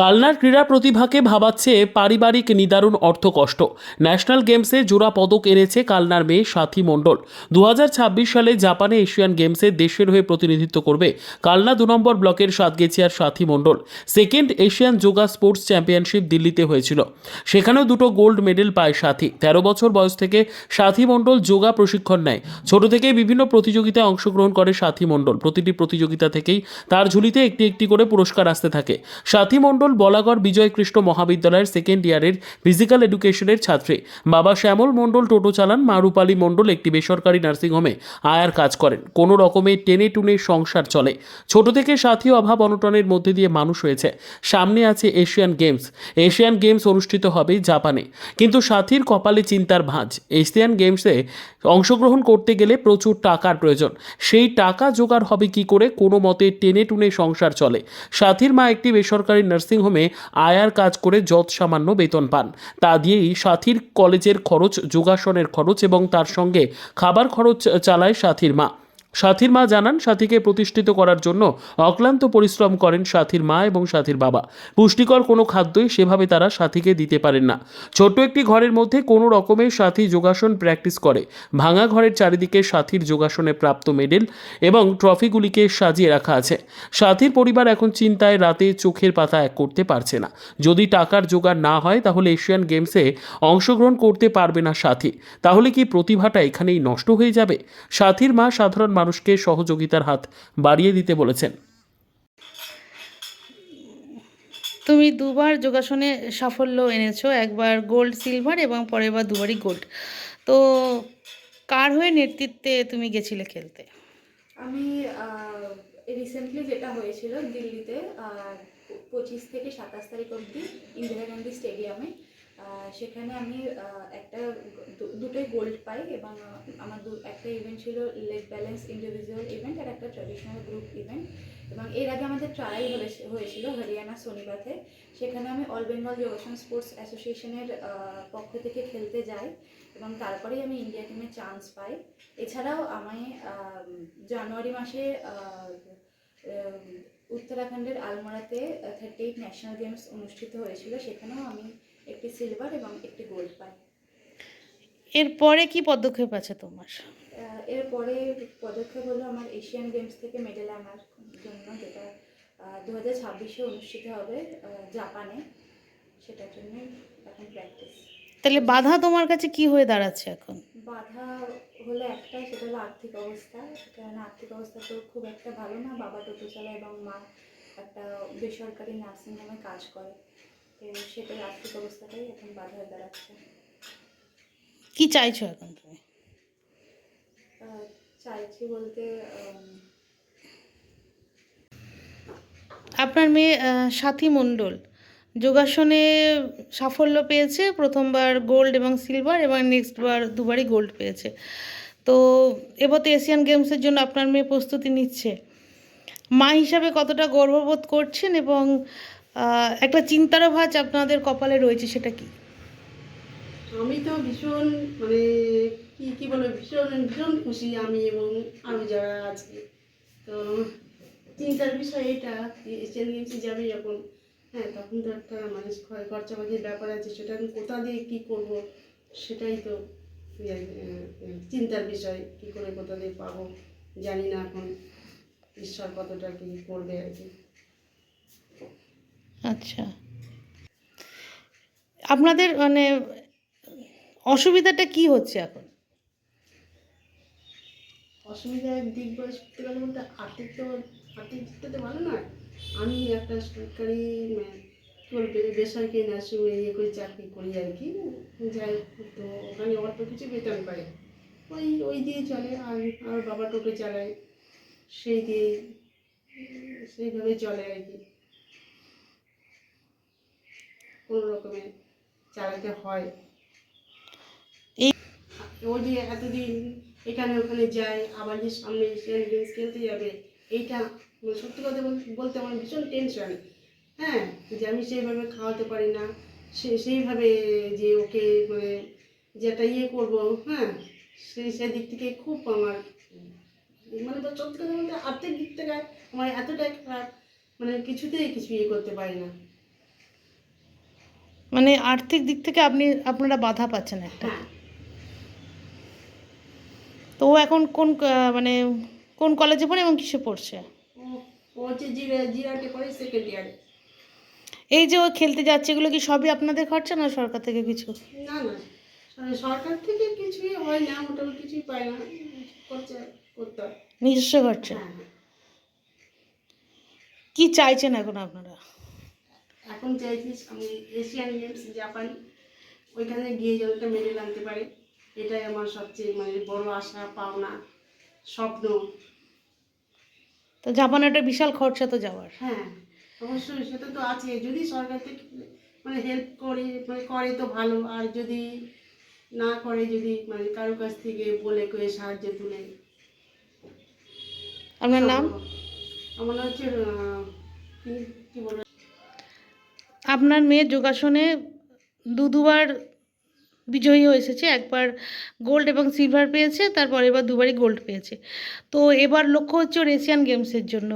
কালনার ক্রীড়া প্রতিভাকে ভাবাচ্ছে পারিবারিক নিদারুণ অর্থকষ্ট। ন্যাশনাল গেমসে জোড়া পদক এনেছে কালনার মেয়ে সাথী মণ্ডল। দু হাজার ছাব্বিশ সালে জাপানে এশিয়ান গেমসে দেশের হয়ে প্রতিনিধিত্ব করবে কালনা দু নম্বর ব্লকের সাতগেছিয়ার Sathi Mandal. Second Asian yoga sports championship দিল্লিতে হয়েছিল। সেখানেও দুটো গোল্ড মেডেল পায় সাথী। তেরো বছর বয়স থেকে সাথী মণ্ডল যোগা প্রশিক্ষণ নেয়। ছোট থেকেই বিভিন্ন প্রতিযোগিতায় অংশগ্রহণ করে সাথী মণ্ডল। প্রতিটি প্রতিযোগিতা থেকেই তার ঝুলিতে একটি একটি করে পুরস্কার আসতে থাকে। সাথী মণ্ডল বলাগড় বিজয় কৃষ্ণ মহাবিদ্যালয়ের সেকেন্ড ইয়ারের ফিজিক্যাল এডুকেশনের ছাত্রী। বাবা শ্যামল মণ্ডল টোটো চালান, মা রূপালী মণ্ডল একটি বেসরকারি নার্সিংহোমে আয়ার কাজ করেন। কোনো রকমে টেনে টুনে সংসার চলে। ছোট থেকে সাথী অভাব অনটনের মধ্যে দিয়ে মানুষ হয়েছে। সামনে আছে এশিয়ান গেমস। এশিয়ান গেমস অনুষ্ঠিত হবে জাপানে। কিন্তু সাথীর কপালে চিন্তার ভাঁজ। এশিয়ান গেমসে অংশগ্রহণ করতে গেলে প্রচুর টাকার প্রয়োজন। সেই টাকা জোগাড় হবে কি করে? কোনো মতে টেনে টুনে সংসার চলে। সাথীর মা একটি বেসরকারি নার্সিংহোমে আয়ার কাজ করে যৎ সামান্য বেতন পান। তা দিয়েই সাথীর কলেজের খরচ, যোগাসনের খরচ এবং তার সঙ্গে খাবার খরচ চালায় সাথীর মা। সাথীর মা জানান, সাথীকে প্রতিষ্ঠিত করার জন্য অক্লান্ত পরিশ্রম করেন সাথীর মা এবং সাথীর বাবা। পুষ্টিকর কোনো খাদ্যই সেভাবে তারা সাথীকে দিতে পারেন না। ছোট্ট একটি ঘরের মধ্যে কোনো রকমের সাথী যোগাসন প্র্যাকটিস করে। ভাঙা ঘরের চারিদিকে সাথীর যোগাসনে প্রাপ্ত মেডেল এবং ট্রফিগুলিকে সাজিয়ে রাখা আছে। সাথীর পরিবার এখন চিন্তায় রাতে চোখের পাতা এক করতে পারছে না। যদি টাকার জোগাড় না হয়, তাহলে এশিয়ান গেমসে অংশগ্রহণ করতে পারবে না সাথী। তাহলে কি প্রতিভাটা এখানেই নষ্ট হয়ে যাবে? সাথীর মা সাধারণ মানুষকে সহযোগিতার হাত বাড়িয়ে দিতে বলেছেন। তুমি দুবার যোগাসনে সাফল্য এনেছো একবার গোল্ড সিলভার এবং পরের বার দুবারই গোল্ড তো কার হয়ে নেতৃত্বে তুমি গেছিলে খেলতে? আমি রিসেন্টলি যেটা হয়েছিল দিল্লিতে পঁচিশ থেকে সাতাশ তারিখ অবধি ইন্দিরা গান্ধী স্টেডিয়ামে সেখানে আমি একটা দুটোই গোল্ড পাই এবং আমার দু, একটা ইভেন্ট ছিল লেগ ব্যালেন্স ইন্ডিভিজুয়াল ইভেন্ট আর একটা ট্র্যাডিশনাল গ্রুপ ইভেন্ট এবং এর আগে আমাদের ট্রায়াল হয়েছিল হরিয়ানা শনিবাতে সেখানে আমি অল বেঙ্গল যোগাসন স্পোর্টস অ্যাসোসিয়েশনের পক্ষ থেকে খেলতে যাই এবং তারপরেই আমি ইন্ডিয়া টিমে চান্স পাই। এছাড়াও আমি জানুয়ারি মাসে উত্তরাখণ্ডের আলমোড়াতে থার্টি এইট ন্যাশনাল গেমস অনুষ্ঠিত হয়েছিল। সেখানেও আমি একটি সিলভার এবং একটি গোল্ড পাই এরপরে কি পদক্ষেপ আছে তোমার? এরপরে পদক্ষেপ হলো আমার এশিয়ান গেমস থেকে মেডেল আনার জন্য যেটা দু হাজার ছাব্বিশে অনুষ্ঠিত হবে জাপানে সেটার জন্য এখন প্র্যাকটিস তাহলে বাধা তোমার কাছে কি হয়ে দাঁড়াচ্ছে এখন? বাধা হলো একটা সেটা হলো আর্থিক অবস্থা। কারণ আর্থিক অবস্থা তো খুব একটা ভালো না। বাবা টোটো চালায় এবং মা একটা বেসরকারি নার্সিং হোমে কাজ করে। তো সেটার আর্থিক অবস্থাটাই এখন বাধা হয়ে দাঁড়াচ্ছে। কি চাইছো এখন তুমি? চাইছি বলতে আপনার মেয়ে সাথী মণ্ডল যোগাসনে সাফল্য পেয়েছে প্রথমবার গোল্ড এবং সিলভার এবং নেক্সট বার দুবারই গোল্ড পেয়েছে। তো এবার তো এশিয়ান গেমসের জন্য আপনার মেয়ে প্রস্তুতি নিচ্ছে। মা হিসাবে কতটা গর্ববোধ করছেন এবং একটা চিন্তার ভাজ আপনাদের কপালে রয়েছে সেটা কি? আমি তো ভীষণ মানে কি কি বলব ভীষণ ভীষণ খুশি আমি এবং আরও যারা আছি। তো চিন্তার বিষয় এটা এশিয়ান গেমসে যাবে যখন হ্যাঁ তখন তো একটা মানে খরচ খরচাপাতির ব্যাপার আছে সেটা আমি কোথা দিয়ে কী করব সেটাই তো ইয়ে, চিন্তার বিষয় কী করে কোথা দিয়ে পাবো জানি না এখন ঈশ্বর কতটা কী করবে আর কি। আচ্ছা। আপনাদের মানে অসুবিধাটা কি হচ্ছে এখন? অসুবিধার দিক বলে সত্যি বলতে আর্থিক তো, আর্থিক দিকটা তো ভালো নয়। আমি একটা সরকারি বলব বেসরকারি নার্সিং ইয়ে করে চাকরি করি আর কি। যাই তো ওখানে অল্প কিছু বেতন পাই ওই ওই দিয়ে চলে, আর আর বাবা টোটো চালায়, সেই দিয়ে, সেইভাবে চলে আর কি। কোনো রকমে চালাতে হয়। এই ও যে এতদিন এখানে ওখানে যায় আবার যে সামনে এশিয়ান গেমস খেলতে যাবে এইটা মানে সত্যি কথা বলতে আমার ভীষণ টেনশন হ্যাঁ যে আমি সেইভাবে খাওয়াতে পারি না সে সেইভাবে যে ওকে মানে যেটা ইয়ে করব হ্যাঁ সেই সেদিক থেকে খুব আমার মানে তো সত্যি কথা বলতে আর্থিক দিক থেকে আমার এতটাই খারাপ মানে কিছুতেই কিছু ইয়ে করতে পারি না। মানে আর্থিক দিক থেকে আপনি আপনারা বাধা পাচ্ছেন একটা। হ্যাঁ। তো ও এখন কোন মানে কোন কলেজে পড়ে এবং কিসে পড়ছে? এই যে ও খেলতে যাচ্ছে এগুলো কি সবই আপনাদের খরচা না সরকার থেকে কিছু? না না। মানে সরকার থেকে কিছুই হয় না মোটামুটি কিছুই পায় না। খরচা করতে নিজস্ব খরচা। হ্যাঁ। কি চাইছেন এখন আপনারা? এখন চাইছিস আমি এশিয়ান গেমস জাপান ওইখানে গিয়ে যেন একটা মেডেল আনতে পারে এটাই আমার সবচেয়ে মানে বড় আশা পাওনা স্বপ্ন। তো জাপানে একটা বিশাল খরচা তো যাওয়ার। হ্যাঁ অবশ্যই সেটা তো আছে। যদি সরকার থেকে মানে হেল্প করে মানে করে তো ভালো। আর যদি না করে যদি মানে কারও কাছ থেকে বলে কয়ে সাহায্য তুলে। আপনার নাম? আমার নাম হচ্ছে কি কি বলব আপনার মেয়ে যোগাসনে দু দুবার বিজয়ী এসেছে, একবার গোল্ড এবং সিলভার পেয়েছে, তারপর এবার দুবারই গোল্ড পেয়েছে। তো এবার লক্ষ্য হচ্ছে ওর এশিয়ান গেমসের জন্য।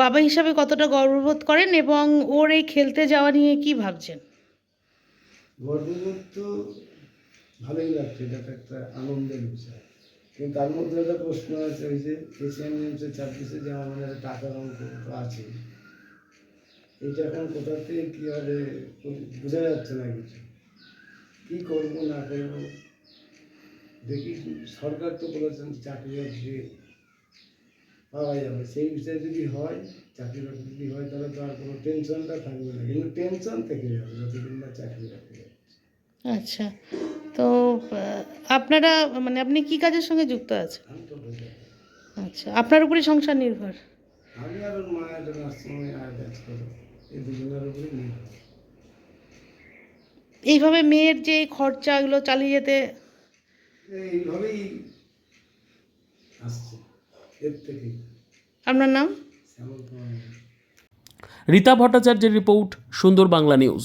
বাবা হিসাবে কতটা গর্ববোধ করেন এবং ওর এই খেলতে যাওয়া নিয়ে কি ভাবছেন? গর্ববোধ তো ভালোই লাগছে, এটা একটা আনন্দের বিষয়। কিন্তু তার মধ্যে একটা প্রশ্ন আছে, ওই যে এশিয়ান গেমসে ছাব্বিশে যে আমাদের টাকার অঙ্ক আছে এটা এখন কোথা থেকে কী হবে বোঝা যাচ্ছে না কিছু। কী করব না করব? দেখি সরকার তো বলেছেন চাকরি বাকরি পাওয়া যাবে। সেই বিষয়ে যদি হয় চাকরি বাকরি যদি হয় তাহলে তো আর কোনো টেনশনটা থাকবে না। কিন্তু টেনশন থেকে যাবে যতদিন না চাকরি বাকরি। আচ্ছা। তো আপনারা মানে আপনি কি কাজের সঙ্গে যুক্ত আছেন? আচ্ছা আপনার উপরে সংসার নির্ভর। আমি আর ওর মা আর কাজ করো এইভাবে মেয়ের যে খরচা এগুলো চালিয়ে যেতে এইভাবেই আসছে এর থেকে। আপনার নাম? শ্যামল রীতা ভট্টাচার্যের রিপোর্ট সুন্দর বাংলা নিউজ।